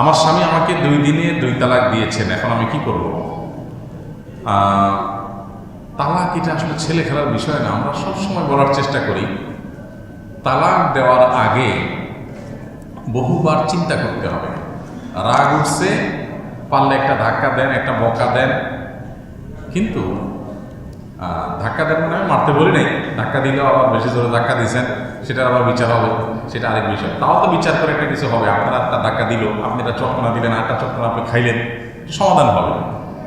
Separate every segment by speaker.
Speaker 1: আমার স্বামী আমাকে দুই দিনে দুই তালাক দিয়েছেন, এখন আমি কি করব? তালাক এটা আসলে ছেলে খেলার বিষয় না, আমরা সবসময় বলার চেষ্টা করি। তালাক দেওয়ার আগে বহুবার চিন্তা করতে হবে। রাগ উঠছে, পারলে একটা ধাক্কা দেন, একটা বকা দেন। কিন্তু ধাক্কা দেন মানে মারতে বলি নাই, ধাক্কা দিলেও আবার বেশি জোরে ধাক্কা দিয়েছেন। সেটার আবার বিচার হবে, সেটা আরেক বিষয়। তাও তো বিচার করে একটা কিছু হবে, আপনার একটা ধাক্কা দিল, আপনি একটা চটকনা দিলেন একটা চটকনা আপনি খাইলেন, সমাধান হবে।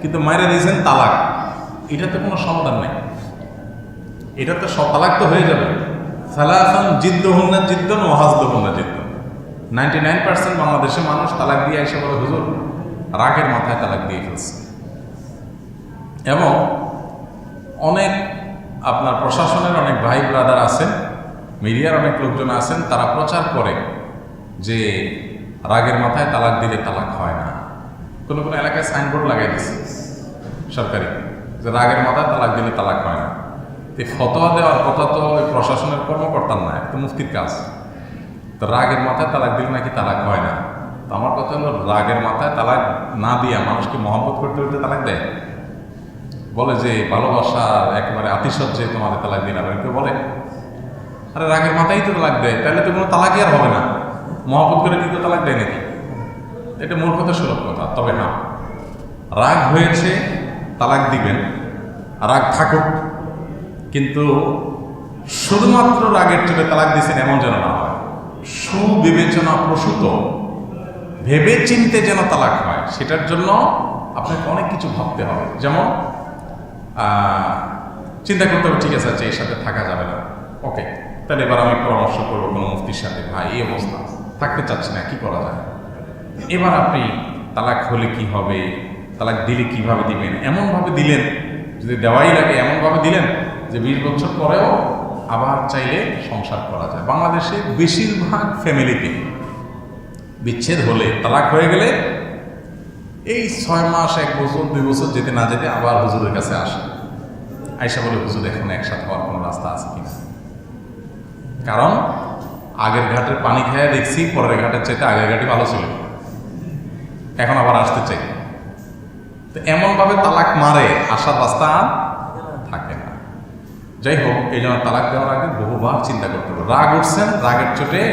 Speaker 1: কিন্তু মায়েরা দিয়েছেন তালাক। এটা তো কোনো সমাধান নেই। এটা তো সব তালাক তো হয়ে যাবে। সালাসান জিদ্দ হন্না জিদ্দন ও হাজদ হন্না জিদ্দন। নাইনটি নাইন পার্সেন্ট বাংলাদেশের মানুষ তালাক দিয়ে এসে বলে, হুজুর, রাগের মাথায় তালাক দিয়ে ফেলছে। এবং অনেক আপনার প্রশাসনের অনেক ভাই ব্রাদার আছেন মিডিয়ার অনেক লোকজন আছেন, তারা প্রচার করে যে রাগের মাথায় তালাক দিলে তালাক হয় না। কোনো কোনো এলাকায় সাইনবোর্ড লাগাই দিচ্ছে সরকারি, যে রাগের মাথায় তালাক দিলে তালাক হয় না। এই ফতোয়া দেওয়ার কথা তো ওই প্রশাসনের কর্মকর্তার না তো মুফতির কাজ। তো রাগের মাথায় তালাক দিলে নাকি তালাক হয় না? তো আমার কথা হলো, রাগের মাথায় তালাক না দিয়া মানুষকে মহব্বত করতে করতে তালাক দেয়। বলে যে ভালোবাসা একেবারে আতিশয্যে তোমাদের তালাক আবার কেউ বলে। আরে রাগের মাথায় তো তালাক দেয়, তাহলে তো কোনো তালাকই আর হবে না। মহব্বত করে কি কেউ তালাক দেয় নাকি? এটা মূর্খতা সুলভ কথা, তবে না। রাগ হয়েছে, তালাক দিবেন, রাগ থাকুক, কিন্তু শুধুমাত্র রাগের চোখে তালাক দিয়েছেন এমন যেন না হয়। সুবিবেচনা প্রসূত ভেবে চিনতে যেন তালাক হয়, সেটার জন্য আপনাকে অনেক কিছু ভাবতে হবে। যেমন চিন্তা করতে হবে, ঠিক আছে আচ্ছা এর সাথে থাকা যাবে না। ওকে। তাহলে এবার আমি পরামর্শ করব কোনো মুফতির সাথে। ভাই, এই অবস্থা। থাকতে চাচ্ছি না, কি করা যায়? এবার আপনি তালাক হলে কি হবে? তালাক দিলে কীভাবে দিবেন? এমনভাবে দিলেন, যদি দেওয়াই লাগে, এমনভাবে দিলেন যে বিশ বছর পরেও আবার চাইলে সংসার করা যায়। বাংলাদেশে বেশিরভাগ ফ্যামিলিতে বিচ্ছেদ হলে, তালাক হয়ে গেলে এই ছয় মাস, এক বছর, দুই বছর যেতে না যেতে আবার হুজুরের কাছে আসে। আয়সা বলে, হুজুর, এখন একসাথে হওয়ার কোনো রাস্তা আছে কিনা? কারণ আগের ঘাটের পানি খেয়ে দেখছি, পরের ঘাটের চাইতে আগের ঘাটই ভালো ছিল। এখন আবার আসতে চাই। তো এমনভাবে তালাক মারে, আসার রাস্তা থাকে না। যাই হোক, এই জন্য তালাক দেওয়ার আগে বহুবার চিন্তা করতে হবে। রাগ উঠছেন, রাগের চোটে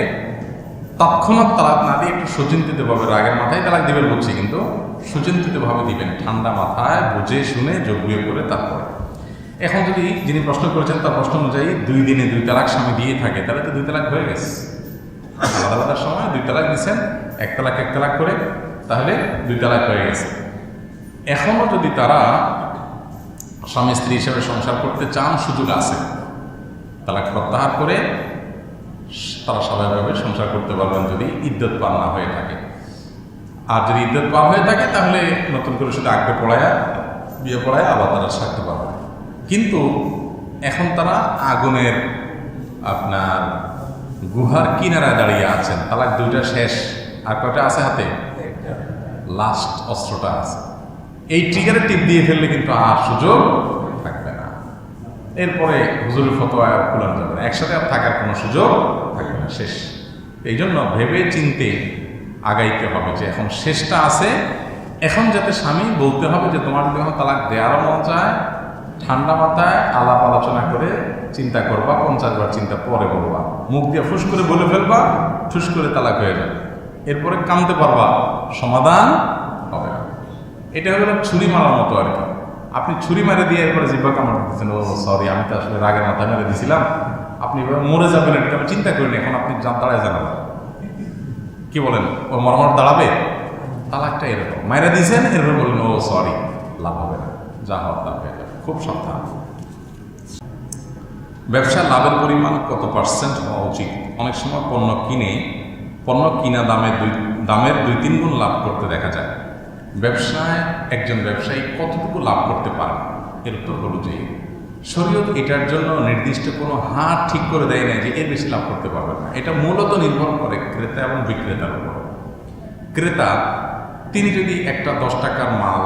Speaker 1: তৎক্ষণাৎ তালাক না দিয়ে একটু সুচিন্তিতভাবে রাগের মাথায় তালাক দিবেন বলছি, কিন্তু সুচিন্তিতভাবে দিবেন। ঠান্ডা মাথায় বুঝে শুনে যোগ্য করে তারপরে। এখন যদি যিনি প্রশ্ন করেছেন তার প্রশ্ন অনুযায়ী দুই দিনে দুই তালাক স্বামী দিয়ে থাকে, তাহলে তো দুই তালাক হয়ে গেছে। আলাদা আলাদা সময় দুই তালাক দিচ্ছেন এক তালাক এক তালাক করে, তাহলে দুই তালাক হয়ে গেছে। এখনও যদি তারা স্বামী স্ত্রী হিসেবে সংসার করতে চান, সুযোগ আছে। তালাক প্রত্যাহার করে তারা স্বাভাবিকভাবে সংসার করতে পারবেন যদি ইদ্যত পার না হয়ে থাকে। আর যদি ইদ্যত পার হয়ে থাকে, তাহলে নতুন করে শুধু আগে পড়ায়, বিয়ে পড়ায় আবার তারা থাকতে পারবে কিন্তু এখন তারা আগুনের আপনার গুহার কিনারায় দাঁড়িয়ে আছেন। তালাক দুইটা শেষ। আর কয়টা আছে হাতে? লাস্ট অস্ত্রটা আছে। এই ট্রিগারে টিপ দিয়ে ফেললে কিন্তু আর সুযোগ থাকবে না। এরপরে হুজুরের ফতোয়া কুলানো যাবে না। একসাথে আর থাকার কোনো সুযোগ থাকবে না। শেষ। এই জন্য ভেবে চিনতে আগাইতে হবে যে এখন শেষটা আছে। এখন যাতে স্বামী বলতে হবে যে তোমার যদি এখন তালাক দেওয়ারও মন চায় ঠান্ডা মাথায় আলাপ আলোচনা করে চিন্তা করবা পঞ্চাশ বার চিন্তা পরে বলবা। মুখ দিয়ে ফুস করে বলে ফেলবা, ঠুস করে তালাক হয়ে যাবে। এরপরে কামতে পারবা, সমাধান হবে এটা হলো ছুরি মারার মতো আর কি। আপনি ছুরি মারে দিয়ে এরপরে জিব্বা কামড় দিচ্ছেন ও সরি আমি তো আসলে রাগের মাথা মেরে দিয়েছিলাম আপনি মরে যাবেন এটা আমি চিন্তা করিনি এখন আপনি দাঁড়ায় জানাবেন কি বলেন? ও মরমর দাঁড়াবে? তালাকটা এরকম। মায়েরা দিয়েছেন, এরপরে বললেন, ও সরি লাভ হবে না। যা হওয়ার তা হয়ে যাবে। খুব সাবধান। ব্যবসায় লাভের পরিমাণ কত পার্সেন্ট হওয়া উচিত? অনেক সময় পণ্য কিনে, পণ্য কিনা দামে দুই, দামের দুই তিন গুণ লাভ করতে দেখা যায়। ব্যবসায়, একজন ব্যবসায়ী কতটুকু লাভ করতে পারে? এর উত্তর হলো যে, শরীয়ত এটার জন্য নির্দিষ্ট কোনো হার ঠিক করে দেয় না যে এর বেশি লাভ করতে পারবে না। এটা মূলত নির্ভর করে ক্রেতা এবং বিক্রেতার উপর। ক্রেতা, তিনি যদি একটা দশ টাকার মাল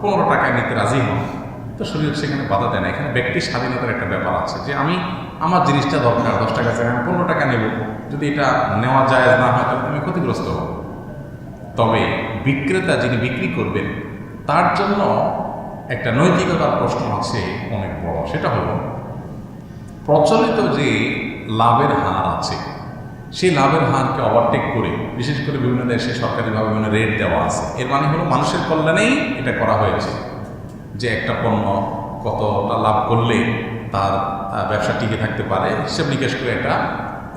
Speaker 1: পনেরো টাকায় নিতে রাজি হন তো শরীর সেখানে বাধা দেয় না। এখানে ব্যক্তির স্বাধীনতার একটা ব্যাপার আছে যে আমি আমার জিনিসটা দরকার, দশ টাকা জায়গায় আমি পনেরো টাকা নেব। যদি এটা নেওয়া যায় না হয়, তাহলে আমি ক্ষতিগ্রস্ত হব। তবে বিক্রেতা যিনি বিক্রি করবেন, তার জন্য একটা নৈতিকতার প্রশ্ন আছে অনেক বড়। সেটা হলো, প্রচলিত যে লাভের হার আছে, সেই লাভের হারকে ওভারটেক করে, বিশেষ করে বিভিন্ন দেশে সরকারিভাবে বিভিন্ন রেট দেওয়া আছে, এর মানে হলো মানুষের কল্যাণেই এটা করা হয়েছে। যে একটা পণ্য কতটা লাভ করলে তার ব্যবসা টিকে থাকতে পারে হিসেব নিকেশ করে একটা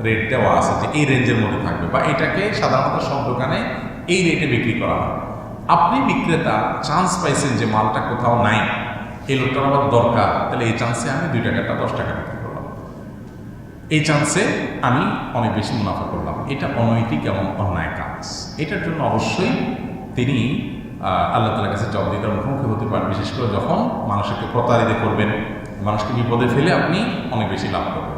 Speaker 1: রেট দেওয়া আছে যে এই রেঞ্জের মধ্যে থাকবে বা এটাকে সাধারণত সব দোকানে এই রেটে বিক্রি করা হয়। আপনি বিক্রেতা চান্স পাইছেন যে মালটা কোথাও নাই, এই লোকটার আমার দরকার, তাহলে এই চান্সে আমি দুই টাকাটা দশ টাকা বিক্রি করলাম। এই চান্সে আমি অনেক বেশি মুনাফা করলাম। এটা অনৈতিক এবং অন্যায় কাজ। এটার জন্য অবশ্যই তিনি আল্লাহ তালার কাছে জবাবদিহিতার মুখোমুখি হতে পারেন। বিশেষ করে যখন মানুষকে প্রতারিত করবেন, মানুষকে বিপদে ফেলে আপনি অনেক বেশি লাভ করবেন।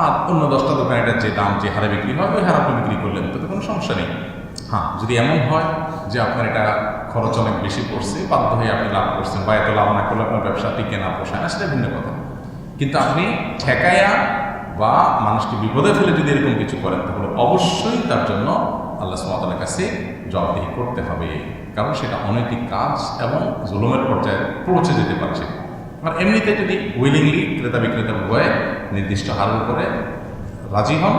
Speaker 1: আর অন্য দশটা দোকান এটা যে দাম, যে হারে বিক্রি হয়, ওই হারে আপনি বিক্রি করলেন, তাতে কোনো সমস্যা নেই। হ্যাঁ যদি এমন হয় যে আপনার এটা খরচ অনেক বেশি পড়ছে, বাধ্য হয়ে আপনি লাভ করছেন বা এত লাভ না করলে আপনার ব্যবসা টিকে না পোষায় না, সেটা ভিন্ন কথা। কিন্তু আপনি ঠেকায়া বা মানুষকে বিপদে ফেলে যদি এরকম কিছু করেন, তাহলে অবশ্যই তার জন্য আল্লাহ সুমাতার কাছে জবাবদিহি করতে হবে। কারণ সেটা অনৈতিক কাজ এবং জুলুমের পর্যায়ে পৌঁছে যেতে পারে সেটা। আর এমনিতে যদি উইলিংলি ক্রেতা বিক্রেতা উভয়ে নির্দিষ্ট হারের উপরে রাজি হন,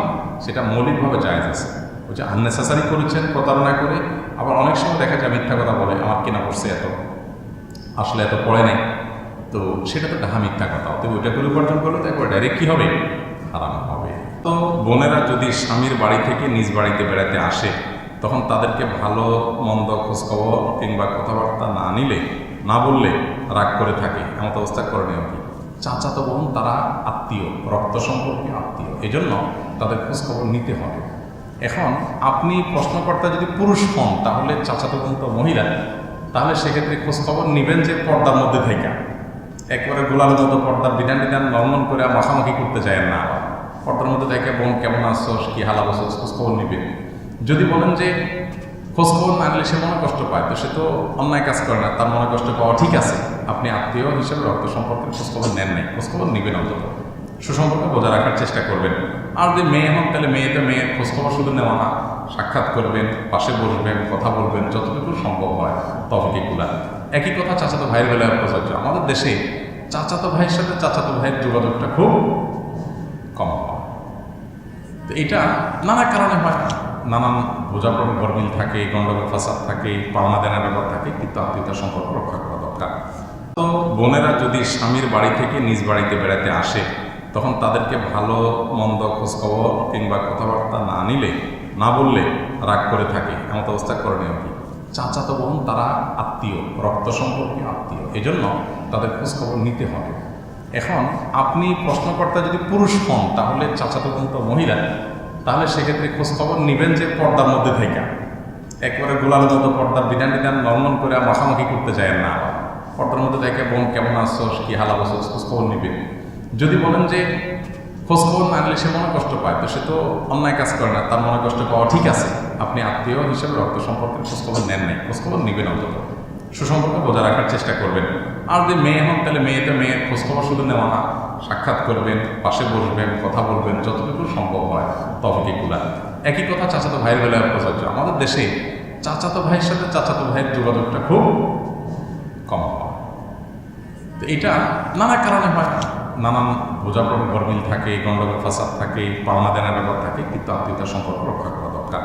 Speaker 1: সেটা মৌলিকভাবে জায়েজ আছে। ওই যে আননেসেসারি করেছেন প্রতারণা করে, আবার অনেক সময় দেখা যায় মিথ্যা কথা বলে, আমার কেনা পড়ছে এত, আসলে এত পড়ে নাই। তো সেটা তো ডাহা মিথ্যা কথা। অতএব ওইটা করে উপার্জন করলে তো একবার ডাইরেক্ট কী হবে? হারাম হবে। তো বোনেরা যদি স্বামীর বাড়ি থেকে নিজ বাড়িতে বেড়াতে আসে তখন তাদেরকে ভালো, মন্দ খোঁজখবর কিংবা কথাবার্তা না নিলে, না বললে রাগ করে থাকে। এমন অবস্থা করণীয় কি? চাচাতো বোন, তারা আত্মীয়, রক্ত সম্পর্কে আত্মীয়। এই জন্য তাদের খোঁজখবর নিতে হবে। এখন আপনি প্রশ্নকর্তা যদি পুরুষ হন, তাহলে চাচাতো বোন তো মহিলা, তাহলে সেক্ষেত্রে খোঁজখবর নেবেন যে পর্দার মধ্যে থেকে একবারে গোলার মতো পর্দার বিধান বিধান লঙ্ঘন করে মাখামাখি করতে চায় না পর্দার মধ্যে থেকে বোন কেমন আসছোস কি হালা বসোস খোঁজখবর নিবে। যদি বলেন যে খোঁজখবর না নিলে সে মনে কষ্ট পায়, তো সে তো অন্যায় কাজ করে না, তার মনে কষ্ট পাওয়া ঠিক আছে। আপনি আত্মীয় হিসেবে রক্ত সম্পর্কের খোঁজখবর নেন নাই খোঁজখবর নেবেন অন্তত। সুসম্পর্ক বজায় রাখার চেষ্টা করবেন। আর যদি মেয়ে হন, তাহলে মেয়েতে মেয়ের খোঁজখবর শুধু নেওয়া না, সাক্ষাৎ করবেন, পাশে বসবেন, কথা বলবেন, যতটুকু সম্ভব হয় তবে গুলা। একই কথা চাচাতো ভাইয়ের বেলায় প্রযোজ্য আমাদের দেশে চাচাতো ভাইয়ের সাথে চাচাতো ভাইয়ের যোগাযোগটা খুব কম হয়। তো এটা নানা কারণে হয়। নানান বোঝাপড় গরমিল থাকে গণ্ডগোল ফাসাদ থাকে, পাওনা দেনার ব্যাপার থাকে, কিন্তু আত্মীয়তার সম্পর্ক রক্ষা করা দরকার। তো বোনেরা যদি স্বামীর বাড়ি থেকে নিজ বাড়িতে বেড়াতে আসে, তখন তাদেরকে ভালো, মন্দ খোঁজখবর কিংবা কথাবার্তা না নিলে, না বললে রাগ করে থাকে। এমন অবস্থা করণীয় কি? চাচাতো বোন, তারা আত্মীয়, রক্ত সম্পর্কে আত্মীয়। এজন্য তাদের খোঁজখবর নিতে হবে। এখন আপনি প্রশ্নকর্তা যদি পুরুষ হন, তাহলে চাচাতো বোন তো মহিলা। তাহলে সেক্ষেত্রে খোঁজখবর নেবেন যে পর্দার মধ্যে থেকে। একবারে গোলার মতো পর্দার বিধান বিধান লঙ্ঘন করে মাখামাখি করতে চায় না পর্দার মধ্যে থেকে বোন কেমন আসছোস কি হালা বসোস খোঁজখবর নিবে যদি বলেন যে খোঁজখবর না নিলে সে মনে কষ্ট পায়, তো সে তো অন্যায় কাজ করে না, তার মনে কষ্ট পাওয়া ঠিক আছে। আপনি আত্মীয় হিসেবে রক্ত সম্পর্কের খোঁজখবর নেন নাই, খোঁজখবর নেবেন অন্তত। সুসম্পর্ক বজায় রাখার চেষ্টা করবেন। আর যদি মেয়ে হন, তাহলে মেয়েতে মেয়ের খোঁজখবর শুধু নেওয়া না, সাক্ষাৎ করবেন, পাশে বসবেন, কথা বলবেন, যতটুকু সম্ভব হয় তবে গুলা। একই কথা চাচাতো ভাইয়ের বেলায় প্রযোজ্য আমাদের দেশে চাচাতো ভাইয়ের সাথে চাচাতো ভাইয়ের যোগাযোগটা খুব কম হয়। তো এটা নানা কারণে হয়। নানান বোঝাপড় গরমিল থাকে, গণ্ডগোল, ফাসাদ থাকে পাওনা দেনার ব্যাপার থাকে, কিন্তু আত্মীয়তার সম্পর্ক রক্ষা করা দরকার।